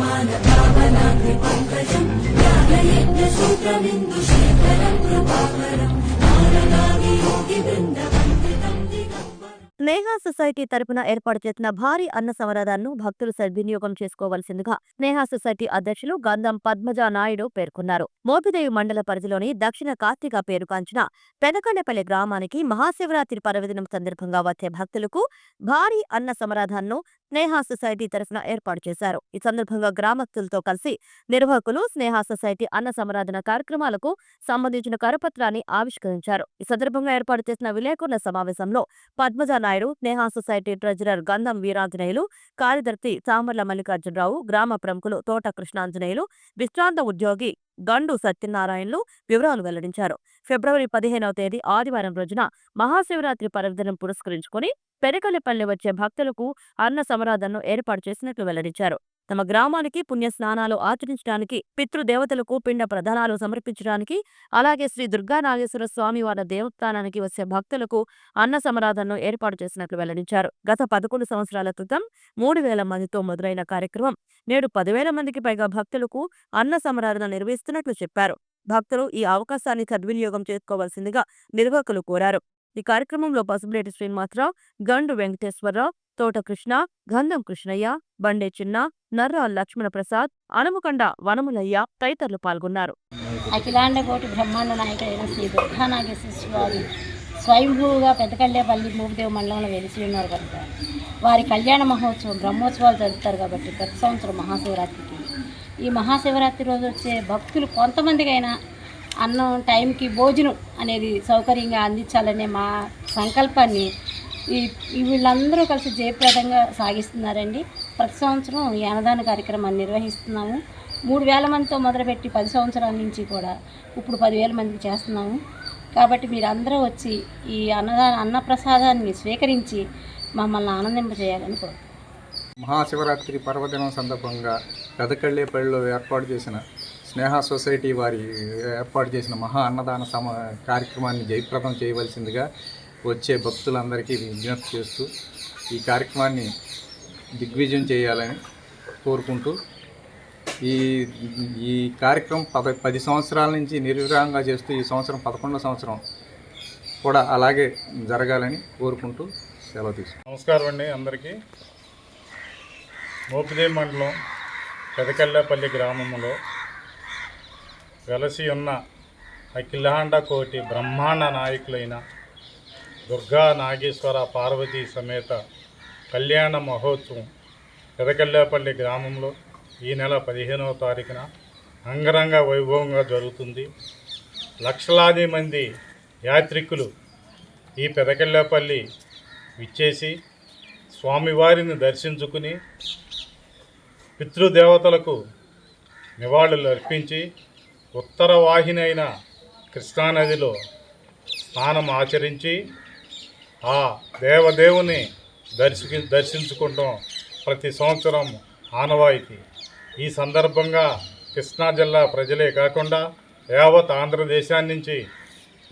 ज्ञानयज्ञसूत्रमिन्दुशेखरम् कृपाकरम् नारदादियोगिवृन्दवन्दितम् दिगम्बरम् స్నేహ society తరపున ఏర్పాటు చేసిన భారీ అన్న సమరాధాన్ని భక్తులు సద్వినియోగం చేసుకోవాల్సిందిగా స్నేహ సొసైటీ అధ్యక్షులు గంధం పద్మజ నాయుడు పేర్కొన్నారు మోపిదేవి మండల పరిధిలోని దక్షిణ కార్తీక పేరుగాంచిన పెదకండపల్లి గ్రామానికి మహాశివరాత్రి పర్వదినం సందర్భంగా వచ్చే భక్తులకు భారీ అన్న సమరాధాన్ను స్నేహ సొసైటీ తరఫున ఏర్పాటు చేశారు. ఈ సందర్భంగా గ్రామస్తులతో కలిసి నిర్వాహకులు స్నేహ సొసైటీ అన్న సమరాధన కార్యక్రమాలకు సంబంధించిన కరపత్రాన్ని ఆవిష్కరించారు. ఈ సందర్భంగా ఏర్పాటు చేసిన విలేకరుల సమావేశంలో పద్మజ నాయుడు స్నేహ సొసైటీ ట్రెజరర్ గంధం వీరాంజనేయులు కార్యదర్శి చామర్ల మల్లికార్జునరావు గ్రామ ప్రముఖులు తోట కృష్ణాంజనేయులు విశ్రాంత ఉద్యోగి గండు సత్యనారాయణలు వివరాలు వెల్లడించారు. ఫిబ్రవరి పదిహేనవ తేదీ ఆదివారం రోజున మహాశివరాత్రి పర్వదినం పురస్కరించుకొని పెరకలపల్లి వచ్చే భక్తులకు అన్న సమరాధనను ఏర్పాటు చేసినట్లు వెల్లడించారు. తమ గ్రామానికి పుణ్య స్నానాలు ఆచరించడానికి పితృదేవతలకు పిండ ప్రధానాలు సమర్పించడానికి అలాగే శ్రీ దుర్గా నాగేశ్వర స్వామి వారి దేవస్థానానికి వచ్చే భక్తులకు అన్న సమరాధనను ఏర్పాటు చేసినట్లు వెల్లడించారు. గత పదకొండు సంవత్సరాల క్రితం మూడు వేల మందితో మొదలైన కార్యక్రమం నేడు పదివేల మందికి పైగా భక్తులకు అన్న సమరాధన నిర్వహిస్తున్నట్లు చెప్పారు. భక్తులు ఈ అవకాశాన్ని సద్వినియోగం చేసుకోవాల్సిందిగా నిర్వాహకులు కోరారు. ఈ కార్యక్రమంలో పసుపులేటి శ్రీనివాసరావు గండు వెంకటేశ్వరరావు తోటకృష్ణ గంధం కృష్ణయ్య బండే చిన్న నర్రా లక్ష్మణ ప్రసాద్ అనుముకండ వనములయ్య తదితరులు పాల్గొన్నారు. అఖిలాండ కోటి బ్రహ్మాండ నాయకుడైన శ్రీ దుర్గానాగేశ్వర స్వామి స్వయంభూగా పెద్దకల్లేపల్లి మూగదేవ మండలంలో వెలిసి ఉన్నారు కనుక. వారి కళ్యాణ మహోత్సవం బ్రహ్మోత్సవాలు జరుపుతారు కాబట్టి ప్రతి సంవత్సరం మహాశివరాత్రికి. ఈ మహాశివరాత్రి రోజు వచ్చే భక్తులు కొంతమందికైనా అన్నం టైంకి భోజనం అనేది సౌకర్యంగా అందించాలనే మా సంకల్పాన్ని ఈ వీళ్ళందరూ కలిసి జయప్రదంగా సాగిస్తున్నారండి. ప్రతి సంవత్సరం ఈ అన్నదాన కార్యక్రమాన్ని నిర్వహిస్తున్నాము. మూడు వేల మందితో మొదలుపెట్టి పది సంవత్సరాల నుంచి కూడా ఇప్పుడు పదివేల మందికి చేస్తున్నాము. కాబట్టి మీరు అందరూ వచ్చి ఈ అన్నదాన అన్నప్రసాదాన్ని స్వీకరించి మమ్మల్ని ఆనందింపజేయాలని కోరుతున్నాను మహాశివరాత్రి పర్వదినం సందర్భంగా పెదకళ్ళేపల్లిలో ఏర్పాటు చేసిన స్నేహ సొసైటీ వారి ఏర్పాటు చేసిన మహా అన్నదాన సమ కార్యక్రమాన్ని జయప్రదం చేయవలసిందిగా వచ్చే భక్తులందరికీ విజ్ఞప్తి చేస్తూ ఈ కార్యక్రమాన్ని దిగ్విజయం చేయాలని కోరుకుంటూ ఈ ఈ కార్యక్రమం పద పది సంవత్సరాల నుంచి నిర్విరామంగా చేస్తూ ఈ సంవత్సరం పదకొండవ సంవత్సరం కూడా అలాగే జరగాలని కోరుకుంటూ సెలవు తీసుకు నమస్కారం అండి అందరికీ. మోపిదేవి మండలం పెదకల్లాపల్లి గ్రామంలో వెలసి ఉన్న అఖిలాండ కోటి బ్రహ్మాండ నాయకులైన దుర్గా నాగేశ్వర పార్వతీ సమేత కళ్యాణ మహోత్సవం పెదకల్లేపల్లి గ్రామంలో ఈ నెల పదిహేనవ తారీఖున అంగరంగ వైభవంగా జరుగుతుంది. లక్షలాది మంది యాత్రికులు ఈ పెదకల్లేపల్లి విచ్చేసి స్వామివారిని దర్శించుకుని పితృదేవతలకు నివాళులు అర్పించి ఉత్తర వాహిని అయిన కృష్ణానదిలో స్నానం ఆచరించి ఆ దేవదేవుని దర్శి దర్శించుకుంటాం ప్రతి సంవత్సరం ఆనవాయితీ. ఈ సందర్భంగా కృష్ణా జిల్లా ప్రజలే కాకుండా యావత్ ఆంధ్రదేశాన్ని నుంచి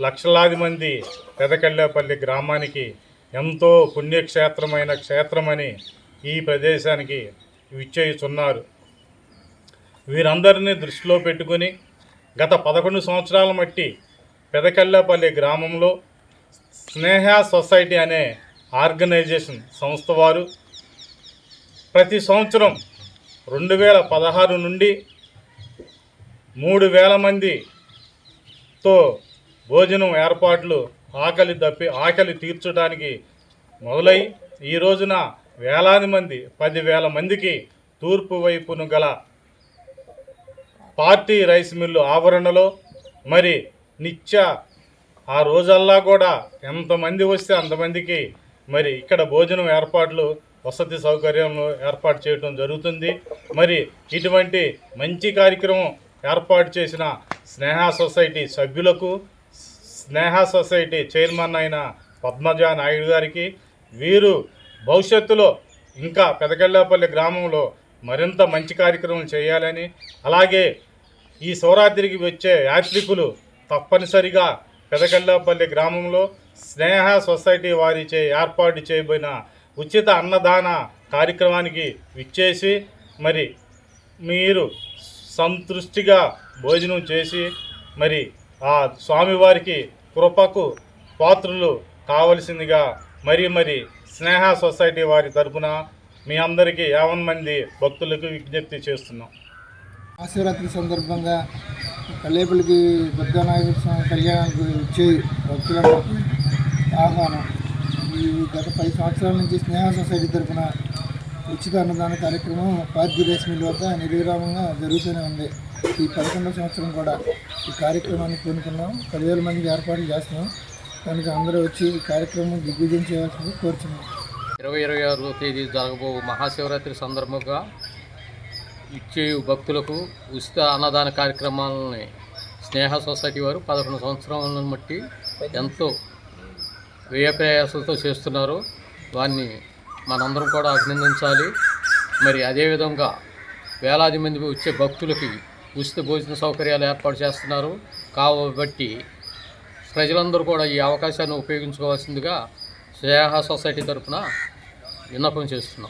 లక్షలాది మంది పెదకళ్ళేపల్లి గ్రామానికి ఎంతో పుణ్యక్షేత్రమైన క్షేత్రమని ఈ ప్రదేశానికి విచ్చేయుచున్నారు. వీరందరినీ దృష్టిలో పెట్టుకుని గత పదకొండు సంవత్సరాల మట్టి పెదకళ్ళేపల్లి గ్రామంలో స్నేహ సొసైటీ అనే ఆర్గనైజేషన్ సంస్థ వారు ప్రతి సంవత్సరం రెండు వేల పదహారు నుండి మూడు వేల మందితో భోజనం ఏర్పాట్లు ఆకలి దప్పి ఆకలి తీర్చడానికి మొదలై ఈ రోజున వేలాది మంది పదివేల మందికి తూర్పు వైపును గల పార్టీ రైస్ మిల్లు ఆవరణలో మరి నిత్య ఆ రోజల్లా కూడా ఎంతమంది వస్తే అంతమందికి మరి ఇక్కడ భోజనం ఏర్పాట్లు వసతి సౌకర్యం ఏర్పాటు చేయడం జరుగుతుంది. మరి ఇటువంటి మంచి కార్యక్రమం ఏర్పాటు చేసిన స్నేహ సొసైటీ సభ్యులకు స్నేహ సొసైటీ చైర్మన్ అయిన పద్మజ నాయుడు గారికి వీరు భవిష్యత్తులో ఇంకా పెదకెళ్ళపల్లి గ్రామంలో మరింత మంచి కార్యక్రమం చేయాలని అలాగే ఈ శివరాత్రికి వచ్చే యాత్రికులు తప్పనిసరిగా పెదగల్లాపల్లి గ్రామంలో స్నేహ సొసైటీ వారిచే ఏర్పాటు చేయబడిన ఉచిత అన్నదాన కార్యక్రమానికి విచ్చేసి మరి మీరు సంతృష్టిగా భోజనం చేసి మరి ఆ స్వామివారికి కృపకు పాత్రులు కావలసిందిగా మరి మరి స్నేహ సొసైటీ వారి తరపున మీ అందరికీ యావన్ మంది భక్తులకు విజ్ఞప్తి చేస్తున్నాం. మహాశివరాత్రి సందర్భంగా కల్లేపల్లికి దుర్గానాయకుడు స్వామి కళ్యాణానికి వచ్చే భక్తులందరికీ ఆహ్వానం. ఈ గత పది సంవత్సరాల నుంచి స్నేహ సొసైటీ తరఫున ఉచిత అన్నదాన కార్యక్రమం పార్టీ రేస్మిల్ వద్ద నిర్విరామంగా జరుగుతూనే ఉంది. ఈ పదకొండవ సంవత్సరం కూడా ఈ కార్యక్రమాన్ని పూనుకున్నాం. పదివేల మందికి ఏర్పాట్లు చేస్తున్నాం. కనుక అందరూ వచ్చి ఈ కార్యక్రమం దిగ్విజయం చేయాల్సింది కోరుతున్నాం ఇరవై ఇరవై ఆరో తేదీ జరగబో మహాశివరాత్రి సందర్భంగా ఇచ్చే భక్తులకు ఉచిత అన్నదాన కార్యక్రమాలని స్నేహ సొసైటీ వారు పదకొండు సంవత్సరాలను బట్టి ఎంతో వ్యయప్రయాసాలతో చేస్తున్నారు. వారిని మనందరం కూడా అభినందించాలి. మరి అదేవిధంగా వేలాది మంది వచ్చే భక్తులకి ఉచిత భోజన సౌకర్యాలు ఏర్పాటు చేస్తున్నారు. కాబట్టి ప్రజలందరూ కూడా ఈ అవకాశాన్ని ఉపయోగించుకోవాల్సిందిగా స్నేహ సొసైటీ తరఫున విన్నపం చేస్తున్నాం.